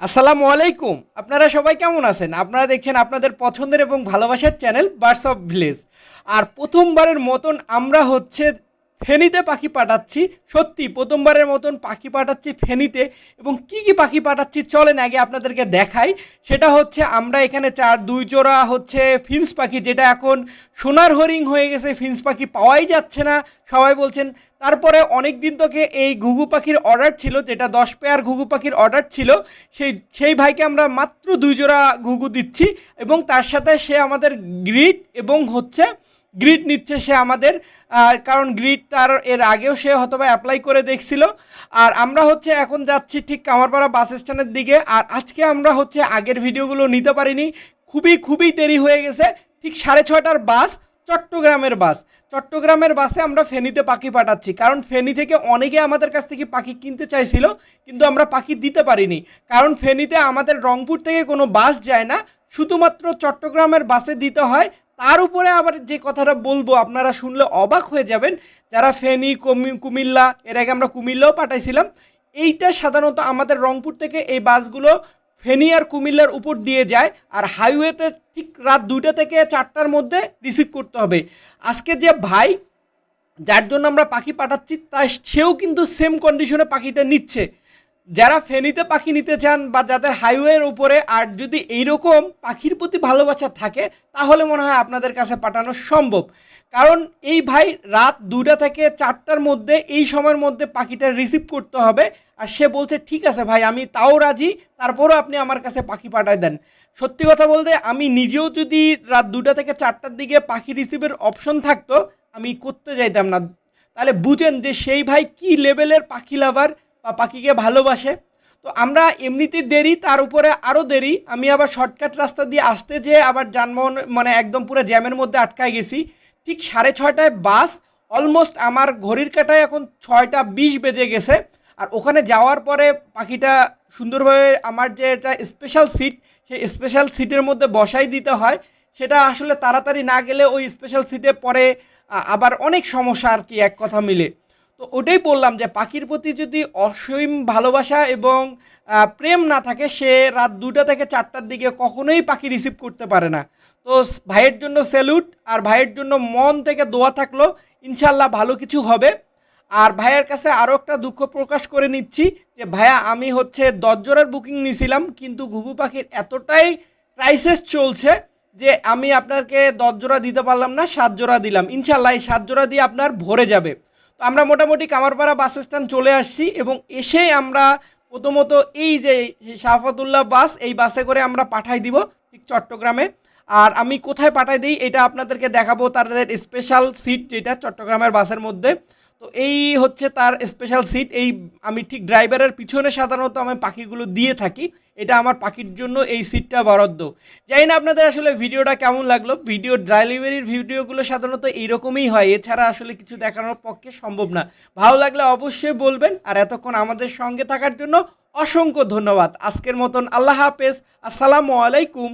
আসসালামু আলাইকুম। আপনারা সবাই কেমন আছেন? আপনারা দেখছেন আপনাদের পছন্দের এবং ভালোবাসার চ্যানেল বার্স অফ ভিলেজ আর প্রথমবারের মতন আমরা হচ্ছে ফেনীতে পাখি পাঠাচ্ছি। সত্যি, প্রথমবারের মতন পাখি পাঠাচ্ছি ফেনীতে। এবং কি কি পাখি পাঠাচ্ছি চলেন আগে আপনাদেরকে দেখাই। সেটা হচ্ছে আমরা এখানে চার, দুই জোড়া হচ্ছে ফিন্স পাখি, যেটা এখন সোনার হরিং হয়ে গেছে, ফিন্স পাখি পাওয়াই যাচ্ছে না। সবাই বলছেন, তারপরে অনেক দিন থেকে এই ঘুঘু পাখির অর্ডার ছিল, যেটা দশ পেয়ার ঘুঘু পাখির অর্ডার ছিল, সেই সেই ভাইকে আমরা মাত্র দুই জোড়া ঘুঘু দিচ্ছি। এবং তার সাথে সে আমাদের গ্রিড এবং হচ্ছে গ্রিড নিচ্ছে সে আমাদের কারণ গ্রিড তার এর আগেও সে হয়তো বা অ্যাপ্লাই করে দেখছিল। আর আমরা হচ্ছে এখন যাচ্ছি ঠিক কামারপাড়া বাস স্ট্যান্ডের দিকে। আর আজকে আমরা হচ্ছে আগের ভিডিওগুলো নিতে পারিনি। খুবই খুবই দেরি হয়ে গেছে। ঠিক সাড়ে ছটার বাস চট্টগ্রামের বাস। চট্টগ্রামের বাসে আমরা ফেনীতে পাখি পাঠাচ্ছি। কারণ ফেনী থেকে অনেকে আমাদের কাছ থেকে পাখি কিনতে চাইছিল, কিন্তু আমরা পাখি দিতে পারিনি। কারণ ফেনীতে আমাদের রংপুর থেকে কোনো বাস যায় না। শুধুমাত্র চট্টগ্রামের বাসে দিতে হয়। তার উপরে আবার যে কথাটা বলব, আপনারা শুনলে অবাক হয়ে যাবেন, যারা ফেনী, কুমি- কুমিল্লা, এর আগে আমরা কুমিল্লাও পাঠাইছিলাম, এইটা সাধারণত আমাদের রংপুর থেকে এই বাসগুলো ফেনী আর কুমিল্লার উপর দিয়ে যায়, আর হাইওয়েতে ঠিক রাত দুইটা থেকে চারটার মধ্যে রিসিভ করতে হবে। আজকে যে ভাই, যার জন্য আমরা পাখি পাঠাচ্ছি তা সেও কিন্তু সেম কন্ডিশনে পাখিটা নিচ্ছে। যারা ফেনীতে পাখি নিতে চান বা যাদের হাইওয়ের উপরে, আর যদি এইরকম পাখির প্রতি ভালোবাসা থাকে, তাহলে মনে হয় আপনাদের কাছে পাঠানো সম্ভব। কারণ এই ভাই রাত দুটা থেকে চারটার মধ্যে, এই সময়ের মধ্যে পাখিটা রিসিভ করতে হবে। আর সে বলছে, ঠিক আছে ভাই, আমি তাও রাজি, তারপরও আপনি আমার কাছে পাখি পাঠায় দেন। সত্যি কথা বলতে, আমি নিজেও যদি রাত দুটা থেকে চারটার দিকে পাখি রিসিভের অপশন থাকতো, আমি করতে যাইতাম না। তাহলে বুঝেন যে সেই ভাই কি লেভেলের পাখি লাভার বা পাখিকে ভালোবাসে। তো আমরা এমনিতে দেরি, তার উপরে আরও দেরি। আমি আবার শর্টকাট রাস্তা দিয়ে আসতে যেয়ে আবার যানবাহন মানে একদম পুরো জ্যামের মধ্যে আটকায় গেছি। ঠিক সাড়ে ছয়টায় বাস অলমোস্ট আমার ঘড়ির কাটায় এখন ছয়টা বিশ বেজে গেছে। আর ওখানে যাওয়ার পরে পাখিটা সুন্দরভাবে আমার যে এটা স্পেশাল সিট সেই স্পেশাল সিটের মধ্যে বসাই দিতে হয়। সেটা আসলে তাড়াতাড়ি না গেলে ওই স্পেশাল সিটে পরে আবার অনেক সমস্যা আর কি এক কথা মিলে। তো ওটাই বললাম যে পাখির প্রতি যদি অসীম ভালোবাসা এবং প্রেম না থাকে, সে রাত দুটা থেকে চারটার দিকে কখনোই পাখি রিসিভ করতে পারে না। তো ভাইয়ের জন্য স্যালুট আর ভাইয়ের জন্য মন থেকে দোয়া থাকল ইনশাল্লাহ ভালো কিছু হবে। আর ভাইয়ের কাছে আরও একটা দুঃখ প্রকাশ করে নিচ্ছি যে, ভাইয়া, আমি হচ্ছে দশ জোড়ার বুকিং নিয়েছিলাম কিন্তু ঘুঘু পাখির এতটাই ক্রাইসিস চলছে যে, আমি আপনাকে দশ জোড়া দিতে পারলাম না সাত জোড়া দিলাম। ইনশাল্লাহ এই সাত জোড়া দিয়ে আপনার ভরে যাবে। তো আমরা মোটামুটি কামারপাড়া বাস স্ট্যান্ড চলে আসছি এবং এসে আমরা প্রথমত এই যে শাহফাতুল্লাহ বাস, এই বাসে করে আমরা পাঠাই দিব ঠিক চট্টগ্রামে। আর আমি কোথায় পাঠাই দিই, এটা আপনাদেরকে দেখাবো তাদের স্পেশাল সিট যেটা চট্টগ্রামের বাসের মধ্যে। তো এই হচ্ছে তার স্পেশাল সিট এই আমি ঠিক ড্রাইভারের পিছনে সাধারণত আমি পাখিগুলো দিয়ে থাকি, এটা আমার পাখির জন্য এই সিটটা বরাদ্দ। জানি না আপনাদের আসলে ভিডিওটা কেমন লাগল ভিডিও ডেলিভারির ভিডিওগুলো সাধারণত এইরকমই হয়, এছাড়া আসলে কিছু দেখানোর পক্ষে সম্ভব না। ভালো লাগলে অবশ্যই বলবেন, আর এতক্ষণ আমাদের সঙ্গে থাকার জন্য অসংখ্য ধন্যবাদ। আজকের মতন আল্লাহ হাফেজ, আসসালামু আলাইকুম।